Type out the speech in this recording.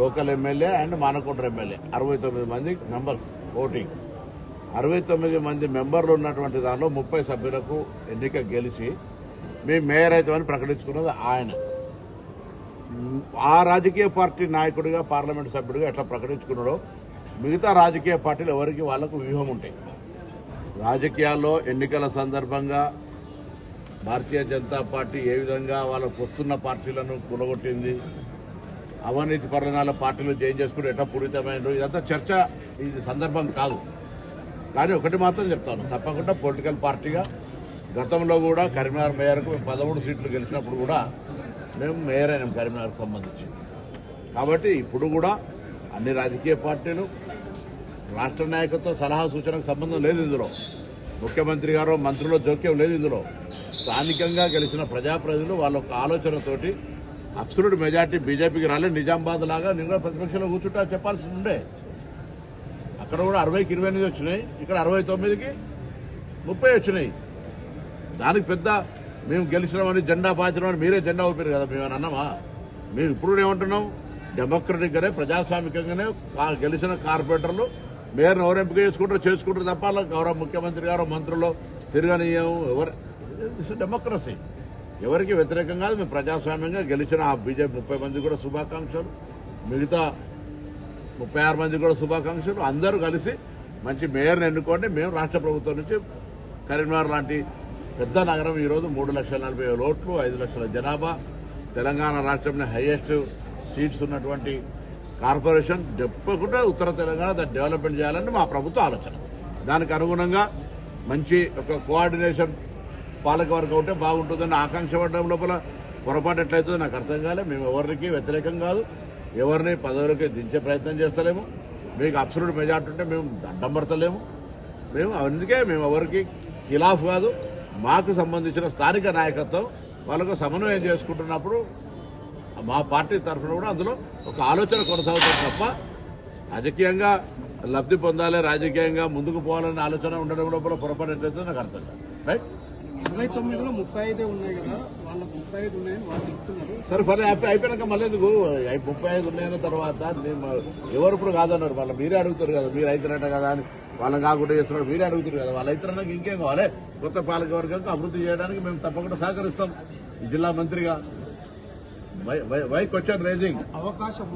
Local MLA and Manakonda MLA. అరవై తొమ్మిది మంది మెంబర్స్ ఓటింగ్. అరవై తొమ్మిది మంది మెంబర్లు ఉన్నటువంటి దానిలో ముప్పై సభ్యులకు ఎన్నిక గెలిచి మీ మేయర్ అవుతామని ప్రకటించుకున్నది ఆయన. ఆ రాజకీయ పార్టీ నాయకుడిగా పార్లమెంట్ సభ్యుడిగా ఎట్లా ప్రకటించుకున్నాడో మిగతా రాజకీయ పార్టీలు ఎవరికి వాళ్ళకు వ్యూహం ఉంటాయి. రాజకీయాల్లో ఎన్నికల సందర్భంగా భారతీయ జనతా పార్టీ ఏ విధంగా వాళ్ళ పొత్తున్న పార్టీలను కూలగొట్టింది? అవినీతి పరిణాల పార్టీలు జైన్ చేసుకుని ఎట్లా పూరితమైన ఇదంతా చర్చ ఇది సందర్భం కాదు. కానీ ఒకటి మాత్రం చెప్తాను. తప్పకుండా పొలిటికల్ పార్టీగా గతంలో కూడా కరీంనగర్ మేయర్కు మేము పదమూడు సీట్లు గెలిచినప్పుడు కూడా మేము మేయర్ అయినాం కరీంనగర్కు సంబంధించి. కాబట్టి ఇప్పుడు కూడా అన్ని రాజకీయ పార్టీలు రాష్ట్ర నాయకత్వ సలహా సూచనకు సంబంధం లేదు ఇందులో. ముఖ్యమంత్రి గారు మంత్రుల జోక్యం లేదు ఇందులో. స్థానికంగా గెలిచిన ప్రజాప్రతినిధులు వాళ్ళ ఒక ఆలోచనతోటి అబ్సల్యూట్ మెజార్టీ బీజేపీకి రాలే. నిజామాబాద్ లాగా నేను కూడా ప్రతిపక్షంలో కూర్చుంటా చెప్పాల్సి ఉండే. అక్కడ కూడా అరవైకి ఇరవై ఎనిమిది వచ్చినాయి. ఇక్కడ అరవై తొమ్మిదికి ముప్పై వచ్చినాయి. దానికి పెద్ద మేము గెలిచినామని జెండా పాచినామని మీరే జెండా ఊపారు కదా. మేము అన్నామా? మేము ఇప్పుడు ఏమంటున్నాం? డెమోక్రటిక్గానే ప్రజాస్వామికంగానే కా- గెలిచిన కార్పొరేటర్లు మేయర్ని ఎవరు ఎంపిక చేసుకుంటారో చేసుకుంటారు తప్ప గౌరవ ముఖ్యమంత్రి గారు మంత్రులు తిరగనీయం ఎవరు డెమోక్రసీ ఎవరికి వ్యతిరేకం కాదు మేము ప్రజాస్వామ్యంగా గెలిచిన ఆ బీజేపీ ముప్పై మంది కూడా శుభాకాంక్షలు. మిగతా ముప్పై ఆరు మంది కూడా శుభాకాంక్షలు. అందరూ కలిసి మంచి మేయర్ని ఎన్నుకోండి. మేము రాష్ట్ర ప్రభుత్వం నుంచి కరీంనగర్ లాంటి పెద్ద నగరం ఈరోజు మూడు లక్షల నలభై వేల ఓట్లు ఐదు లక్షల జనాభా. తెలంగాణ రాష్ట్రంలో హైయెస్ట్ సీట్స్ ఉన్నటువంటి కార్పొరేషన్ చెప్పకుండా ఉత్తర తెలంగాణ దాన్ని డెవలప్మెంట్ చేయాలని మా ప్రభుత్వ ఆలోచన. దానికి అనుగుణంగా మంచి ఒక కోఆర్డినేషన్ పాలకవర్గం ఉంటే బాగుంటుందని ఆకాంక్ష పడడం లోపల పొరపాటు ఎట్లయితుందో నాకు అర్థం కాలే. మేము ఎవరికి వ్యతిరేకం కాదు. ఎవరిని పదవులకి దించే ప్రయత్నం చేస్తలేము. మీకు అబ్సల్యూట్ మెజార్టీ ఉంటే మేము దండం పడతలేము. మేము అందుకే మేము ఎవరికి ఖిలాఫ్ కాదు. మాకు సంబంధించిన స్థానిక నాయకత్వం వాళ్ళకు సమన్వయం చేసుకుంటున్నప్పుడు మా పార్టీ తరఫున కూడా అందులో ఒక ఆలోచన కొనసాగుతుంది తప్ప రాజకీయంగా లబ్ధి పొందాలి రాజకీయంగా ముందుకు పోవాలనే ఆలోచన ఉండడం లోపల పొరపాటు ఎట్లయితే నాకు అర్థం కాదు. రైట్ ఇరవై తొమ్మిదిలో ముప్పై ఐదే ఉన్నాయి కదా వాళ్ళకు ముప్పై ఐదు ఉన్నాయని వాళ్ళు చెప్తున్నారు. సరే పని అయిపోయి- అయిపోయినాక మళ్ళీ ఎందుకు? ముప్పై ఐదు ఉన్నాయన్న తర్వాత ఎవరు ఇప్పుడు కాదన్నారు. వాళ్ళ మీరే అడుగుతారు కదా మీరు అవుతారట కదా అని. వాళ్ళని కాకుండా చేస్తున్నారు మీరే అడుగుతారు కదా. వాళ్ళు అవుతారన్నాక ఇంకేం కావాలి? కొత్త పాలక వర్గానికి అభివృద్ధి చేయడానికి మేము తప్పకుండా సహకరిస్తాం. జిల్లా మంత్రిగా. Why why question raising. అవకాశం